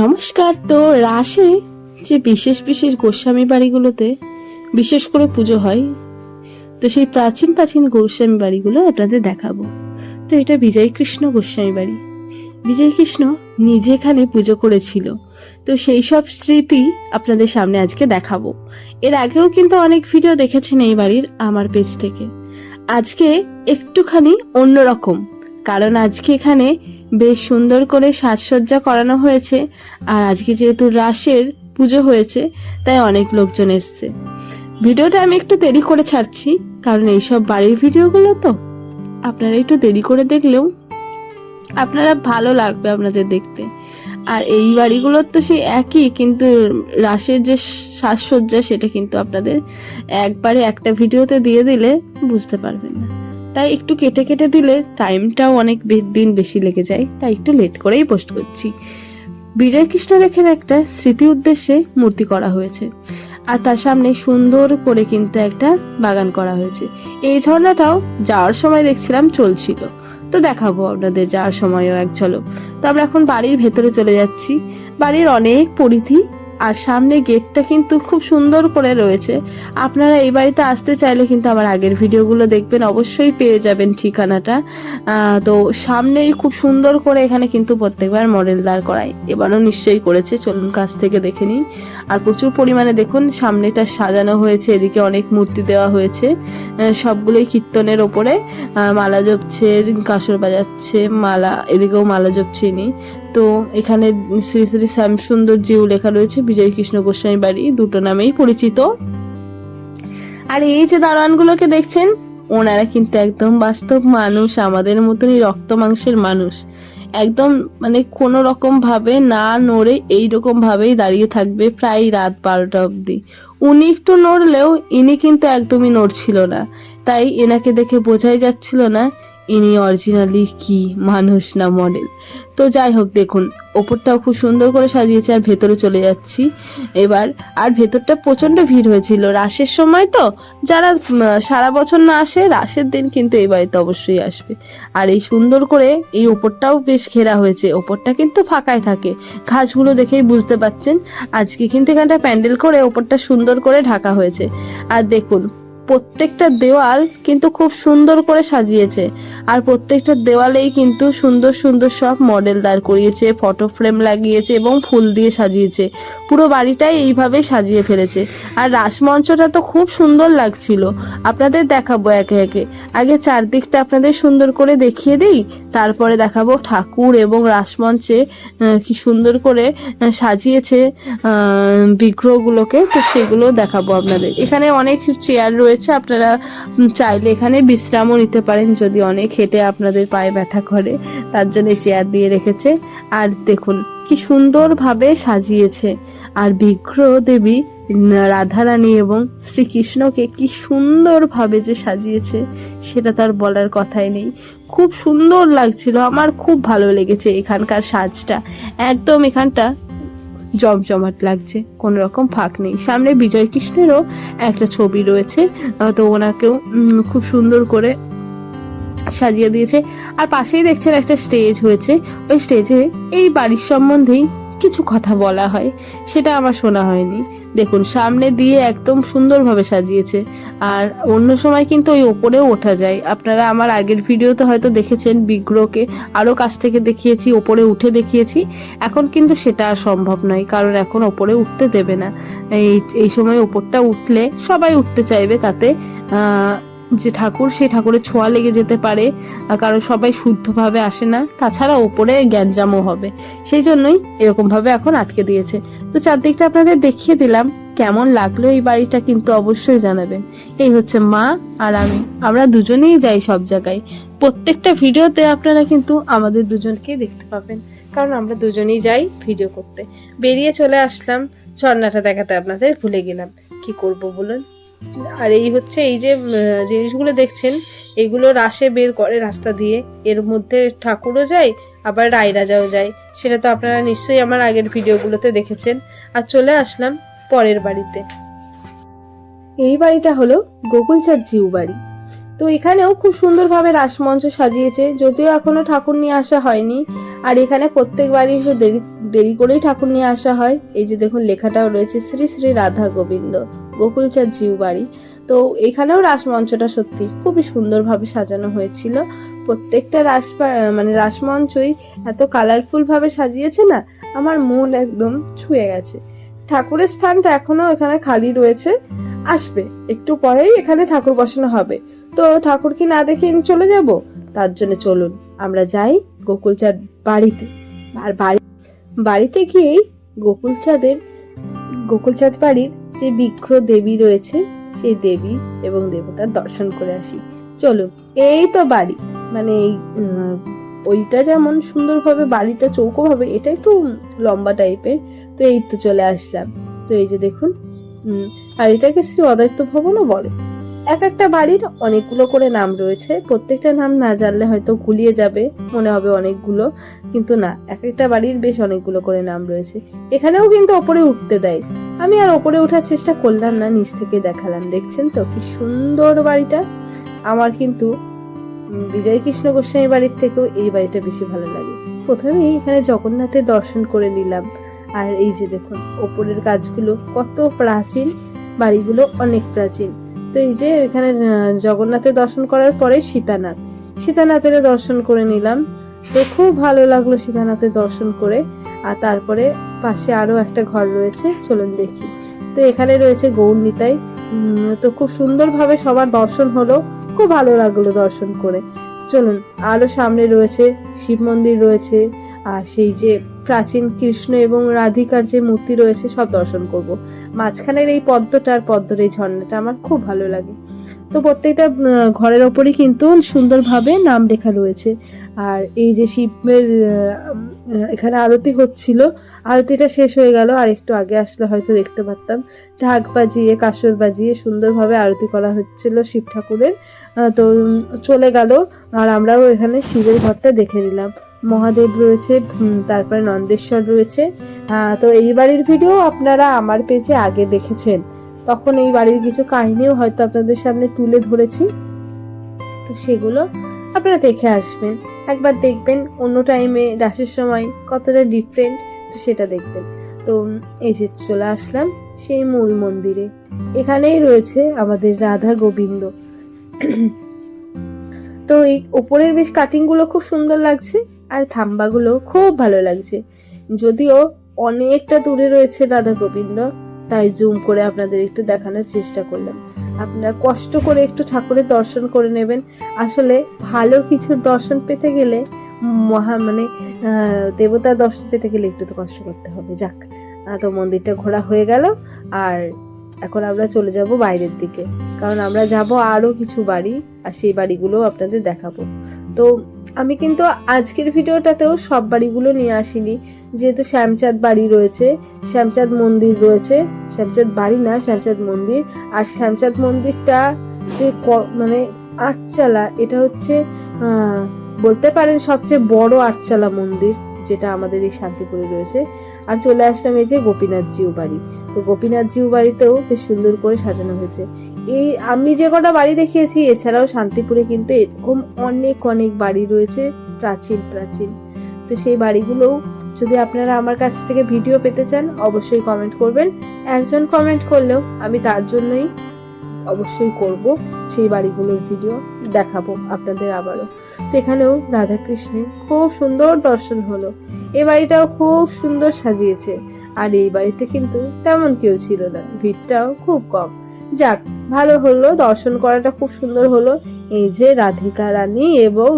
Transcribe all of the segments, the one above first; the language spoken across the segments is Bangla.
নমস্কার, তো রাসে যে বিশেষ বিশেষ গোস্বামী বাড়িগুলোতে বিশেষ করে পুজো হয়, তো সেই প্রাচীন প্রাচীন গোস্বামী বাড়িগুলো আপনাদের দেখাবো। তো এটা বিজয় কৃষ্ণ গোস্বামী বাড়ি। বিজয় কৃষ্ণ নিজে এখানে পুজো করেছিল, তো সেই সব স্মৃতি আপনাদের সামনে আজকে দেখাবো। এর আগেও কিন্তু অনেক ভিডিও দেখেছেন এই বাড়ির আমার পেজ থেকে। আজকে একটুখানি অন্যরকম, কারণ আজকে এখানে বেশ সুন্দর করে সাজসজ্জা করানো হয়েছে। আর আজকে যেহেতু রাসের পুজো হয়েছে, তাই অনেক লোকজন এসছে। ভিডিওটা আমি একটু দেরি করে ছাড়ছি, কারণ এইসব বাড়ির ভিডিওগুলো তো। আপনারা একটু দেরি করে দেখলেও আপনারা ভালো লাগবে আপনাদের দেখতে। আর এই বাড়িগুলোর তো সেই একই, কিন্তু রাসের যে সাজসজ্জা সেটা কিন্তু আপনাদের একবারে একটা ভিডিওতে দিয়ে দিলে বুঝতে পারবেন না। তাই একটু কেটে কেটে দিলে টাইমটাও অনেক দিন বেশি লেগে যায়, তাই একটু লেট করেই পোস্ট করছি। বিজয় কৃষ্ণ রেখের একটা স্মৃতি উদ্দেশ্যে মূর্তি করা হয়েছে। আর তার সামনে সুন্দর করে কিন্তু একটা বাগান করা হয়েছে। এই ঝর্ণাটাও যাওয়ার সময় দেখছিলাম চলছিল। তো দেখাবো আপনাদের যাওয়ার সময়ও এক ঝলক। তো আমরা এখন বাড়ির ভেতরে চলে যাচ্ছি। বাড়ির অনেক পরিধি আর সামনে গেটটা কিন্তু খুব সুন্দর করে রয়েছে। আপনারা এই বাড়িতে আসতে চাইলে কিন্তু আমার আগের ভিডিওগুলো দেখবেন, অবশ্যই পেয়ে যাবেন ঠিকানাটা। তো সামনেই খুব সুন্দর করে এখানে কিন্তু প্রত্যেকবার মডেল দাঁড় করায়। এবারও নিশ্চয়ই করেছে, চলুন কাছ থেকে দেখে নিই। আর প্রচুর পরিমাণে দেখুন, সামনেটা সাজানো হয়েছে, এদিকে অনেক মূর্তি দেওয়া হয়েছে। সবগুলোই কীর্তনের ওপরে। মালা জপছে, কাসর বাজাচ্ছে, মালা, এদিকেও মালা জপছে ইনি। তো এখানে শ্রী শ্রী শ্যাম সুন্দর জিউ লেখা রয়েছে, বিজয় কৃষ্ণ গোস্বামী বাড়ি, দুটো নামেই পরিচিত। আর এই যে দারোয়ানগুলোকে দেখছেন, ওনারা কিন্তু একদম বাস্তব মানুষ, আমাদের মতনই রক্ত মাংসের মানুষ। একদম মানে কোনো রকম ভাবে না নড়ে এই রকম ভাবেই দাঁড়িয়ে থাকবে প্রায় রাত বারোটা অবধি। উনি একটু নড়লেও ইনি কিন্তু একদমই নড়ছিল না। তাই এনাকে দেখে বোঝাই যাচ্ছিল না ইনি অরিজিনালি কি মানুষ না মডেল তো যাই হোক, দেখুন, ওপরটাও খুব সুন্দর করে সাজিয়েছে আর ভেতরে চলে যাচ্ছি। এবার, আর ভেতরটা প্রচণ্ড ভিড় হয়েছিল রাসের সময় তো, যারা সারা বছর না আসে, রাসের দিন কিন্তু এই বাড়িতে অবশ্যই আসবে। আর এই সুন্দর করে এই ওপরটাও বেশ ঘেরা হয়েছে, ওপরটা কিন্তু ফাঁকায় থাকে। ঘাসগুলো দেখেই বুঝতে পাচ্ছেন। আজকে কিন্তু এখানটা প্যান্ডেল করে ওপরটা সুন্দর করে ঢাকা হয়েছে। আর দেখুন প্রত্যেকটা দেওয়াল কিন্তু খুব সুন্দর করে সাজিয়েছে। আর প্রত্যেকটা দেওয়ালেই কিন্তু সুন্দর সুন্দর সব মডেল দাঁড় করিয়েছে ফটো ফ্রেম লাগিয়েছে এবং ফুল দিয়ে সাজিয়েছে। পুরো বাড়িটাই এইভাবে সাজিয়ে ফেলেছে। আর রাসমঞ্চটা তো খুব সুন্দর লাগছিল। আপনাদের দেখাবো একে একে। আগে চারদিকটা আপনাদের সুন্দর করে দেখিয়ে দিই, তারপরে দেখাবো ঠাকুর এবং রাসমঞ্চে কি সুন্দর করে সাজিয়েছে বিগ্রহগুলোকে। তো সেগুলো দেখাবো আপনাদের। এখানে অনেক চেয়ার রয়েছে আপনারা চাইলে এখানে বিশ্রামও নিতে পারেন যদি অনেক হেঁটে আপনাদের পায়ে ব্যথা করে। তার জন্য চেয়ার দিয়ে রেখেছে। আর দেখুন, কি সুন্দরভাবে সাজিয়েছে। আর বিগ্রহ দেবী রাধারানী এবং শ্রীকৃষ্ণকে কি সুন্দরভাবে যে সাজিয়েছে, সেটা তার বলার কথাই নেই। খুব সুন্দর লাগছিল, আমার খুব ভালো লেগেছে এখানকার সাজটা। একদম এখানটা জমজমাট লাগছে কোনো রকম ফাঁক নেই। সামনে বিজয় কৃষ্ণেরও একটা ছবি রয়েছে তো ওনাকেও খুব সুন্দর করে সাজিয়ে দিয়েছে। আর পাশেই দেখছেন একটা স্টেজ হয়েছে। ওই স্টেজে এই বাড়ির সম্বন্ধেই কিছু কথা বলা হয়, সেটা আমার শোনা হয়নি। দেখুন, সামনে দিয়ে একদম সুন্দরভাবে সাজিয়েছে। আর অন্য সময় কিন্তু ওই ওপরেও ওঠা যায়। আপনারা আমার আগের ভিডিওতে হয়তো দেখেছেন, বিগ্রহকে আরও কাছ থেকে দেখিয়েছি, ওপরে উঠে দেখিয়েছি। এখন কিন্তু সেটা আর সম্ভব নয়, কারণ এখন ওপরে উঠতে দেবে না। এই এই সময় ওপরটা উঠলে সবাই উঠতে চাইবে তাতে যে ঠাকুর, সেই ঠাকুরের ছোঁয়া লেগে যেতে পারে কারণ সবাই শুদ্ধভাবে আসে না, তাছাড়া ওপরে গ্যাঞ্জামও হবে। সেই জন্যই এরকম ভাবে এখন আটকে দিয়েছে। তো চারদিকটা আপনাদের দেখিয়ে দিলাম, কেমন লাগল এই বাড়িটা কিন্তু অবশ্যই জানাবেন। এই হচ্ছে মা আর আমি। আমরা দুজনেই যাই সব জায়গায়। প্রত্যেকটা ভিডিওতে আপনারা কিন্তু আমাদের দুজনকে দেখতে পাবেন, কারণ আমরা দুজনেই যাই ভিডিও করতে। বেরিয়ে চলে আসলাম, ঝর্ণাটা দেখাতে আপনাদের ভুলে গেলাম। কি করব বলুন? আর এই হচ্ছে এই যে জিনিসগুলো দেখছেন, এগুলো রাসে বের করে রাস্তা দিয়ে। এর মধ্যে ঠাকুরও যায়, আবার রায়রাজাও যায়। সেটা তো আপনারা নিশ্চয়ই আমার আগের ভিডিওগুলোতে দেখেছেন। আর চলে আসলাম পরের বাড়িতে। এই বাড়িটা হলো গোকুলচাঁদ জিউ বাড়ি। তো এখানেও খুব সুন্দরভাবে রাসমঞ্চ সাজিয়েছে, যদিও এখনও ঠাকুর নিয়ে আসা হয়নি। আর এখানে প্রত্যেকবারই একটু দেরি দেরি করেই ঠাকুর নিয়ে আসা হয়। এই যে দেখুন, লেখাটাও রয়েছে শ্রী শ্রী রাধা গোবিন্দ। গোকুলচাঁদ জিউ বাড়ি। তো এখানেও রাসমঞ্চটা সত্যি খুবই সুন্দরভাবে সাজানো হয়েছিল। প্রত্যেকটা রাস মানে রাসমঞ্চই এত কালারফুল ভাবে সাজিয়েছে না, আমার মন একদম ছুঁয়ে গেছে। ঠাকুরের স্থানটা এখনও এখানে খালি রয়েছে, আসবে। একটু পরেই এখানে ঠাকুর বসানো হবে। তো ঠাকুর কি না দেখে চলে যাব? তার জন্য চলুন, আমরা যাই গোকুলচাঁদ বাড়িতে। আর বাড়ি, বাড়িতে গিয়েই গোকুলচাঁদের, গোকুলচাঁদ বাড়ির যে বৃক্ষ দেবী রয়েছে, সেই দেবী এবং দেবতার দর্শন করে আসি। চলুন, এই তো বাড়ি। মানে এই ওইটা যেমন সুন্দরভাবে বাড়িটা চৌকো ভাবে, এটা একটু লম্বা টাইপের, তো এই তো চলে আসলাম। তো এই যে দেখুন আর এটাকে শ্রী অদ্বৈত ভবনও বলে। এক একটা বাড়ির অনেকগুলো করে নাম রয়েছে। প্রত্যেকটা নাম না জানলে হয়তো গুলিয়ে যাবে, মনে হবে অনেকগুলো। কিন্তু না, এক একটা বাড়ির বেশ অনেকগুলো করে নাম রয়েছে। এখানেও কিন্তু ওপরে উঠতে দেয়। আমি আর ওপরে ওঠার চেষ্টা করলাম না, নিচ থেকে দেখালাম। দেখছেন তো কি সুন্দর বাড়িটা। আমার কিন্তু বিজয় কৃষ্ণ গোস্বামী বাড়ির থেকেও এই বাড়িটা বেশি ভালো লাগে। প্রথমেই এখানে জগন্নাথের দর্শন করে নিলাম। আর এই যে দেখুন, ওপরের কাজগুলো কত প্রাচীন, বাড়িগুলো অনেক প্রাচীন। তো এই যে এখানে জগন্নাথের দর্শন করার পরে সীতানাথ। সীতানাথের দর্শন করে নিলাম। তো খুব ভালো লাগল সীতানাথের দর্শন করে। আর তারপরে পাশে আরও একটা ঘর রয়েছে, চলুন দেখি। তো এখানে রয়েছে গৌরনিতাই তো খুব সুন্দরভাবে সবার দর্শন হলো। খুব ভালো লাগল দর্শন করে। চলুন আরও সামনে রয়েছে শিব মন্দির রয়েছে। আর সেই যে প্রাচীন কৃষ্ণ এবং রাধিকার যে মূর্তি রয়েছে সব দর্শন করব। মাঝখানের এই পদ্মটা আর পদ্মর এই ঝর্ণাটা আমার খুব ভালো লাগে। তো প্রত্যেকটা ঘরের ওপরই কিন্তু সুন্দরভাবে নাম লেখা রয়েছে। আর এই যে শিবের এখানে আরতি হচ্ছিল, আরতিটা শেষ হয়ে গেল, আর একটু আগে আসলে হয়তো দেখতে পারতাম। ঢাক বাজিয়ে, কাসর বাজিয়ে সুন্দরভাবে আরতি করা হচ্ছিল শিব ঠাকুরের। তো চলে গেল, আর আমরাও এখানে শিবের ঘরটা দেখে নিলাম। মহাদেব রয়েছে তারপরে নন্দেশ্বর রয়েছে। তো এই বাড়ির ভিডিও আপনারা আমার পেজে আগে দেখেছেন। তখন এই বাড়ির কিছু কাহিনীও হয়তো আপনাদের সামনে তুলে ধরেছি। তো সেগুলো আপনারা দেখে আসবেন। একবার দেখবেন, অন্য টাইমে রাসের সময় কতটা ডিফারেন্ট তো সেটা দেখবেন। তো এই যে চলে আসলাম সেই মূল মন্দিরে। এখানেই রয়েছে আমাদের রাধা গোবিন্দ। তো এই ওপরের বেশ কাটিংগুলো খুব সুন্দর লাগছে। আর থাম্বাগুলো খুব ভালো লাগছে। যদিও অনেকটা দূরে রয়েছে রাধা গোবিন্দ তাই জুম করে আপনাদের একটু দেখানোর চেষ্টা করলাম। আপনারা কষ্ট করে একটু ঠাকুরের দর্শন করে নেবেন। আসলে ভালো কিছুর দর্শন পেতে গেলে মহা মানে আহ, দেবতার দর্শন পেতে গেলে একটু তো কষ্ট করতে হবে। যাক তো মন্দিরটা ঘোরা হয়ে গেল। আর এখন আমরা চলে যাব বাইরের দিকে। কারণ আমরা যাব আরও কিছু বাড়ি আর সেই বাড়িগুলো আপনাদের দেখাবো। তো আমি কিন্তু আজকের ভিডিওটাতেও সব বাড়িগুলো নিয়ে আসিনি। যেহেতু শ্যামচাঁদ বাড়ি রয়েছে, শ্যামচাঁদ মন্দির রয়েছে, শ্যামচাঁদ বাড়ি না, শ্যামচাঁদ মন্দির। আর শ্যামচাঁদ মন্দিরটা যে মানে আটচালা, এটা হচ্ছে বলতে পারেন সবচেয়ে বড় আটচালা মন্দির, যেটা আমাদের এই শান্তিপুরে রয়েছে। আর চলে আসলাম এই যে গোপীনাথ জিউ বাড়ি। তো গোপীনাথ জিউ বাড়িতেও বেশ সুন্দর করে সাজানো হয়েছে। এই আমি যে কটা বাড়ি দেখিয়েছি, এছাড়াও শান্তিপুরে কিন্তু এরকম অনেক অনেক বাড়ি রয়েছে, প্রাচীন প্রাচীন। তো সেই বাড়িগুলোও যদি আপনারা আমার কাছ থেকে ভিডিও পেতে চান, অবশ্যই কমেন্ট করবেন। একজন কমেন্ট করলেও আমি তার জন্যই অবশ্যই করব সেই বাড়িগুলোর ভিডিও দেখাবো আপনাদের আবারও। তো এখানেও রাধাকৃষ্ণের খুব সুন্দর দর্শন হলো। এই বাড়িটাও খুব সুন্দর সাজিয়েছে। আর এই বাড়িতে কিন্তু তেমন কেউ ছিল না। ভিড়টাও খুব কম। যাক, ভালো হলো, দর্শন করাটা খুব সুন্দর হলো। এই যে রাধিকা রানী এবং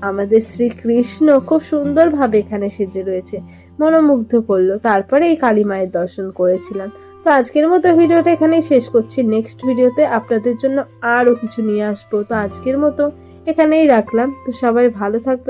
আমাদের শ্রীকৃষ্ণ খুব সুন্দরভাবে এখানে সেজে রয়েছে, মনোমুগ্ধ করল। তারপরে এই কালী মায়ের দর্শন করেছিলাম। তো আজকের মতো ভিডিওটা এখানেই শেষ করছি। নেক্সট ভিডিওতে আপনাদের জন্য আরও কিছু নিয়ে আসব। তো আজকের মতো এখানেই রাখলাম। তো সবাই ভালো থাকবে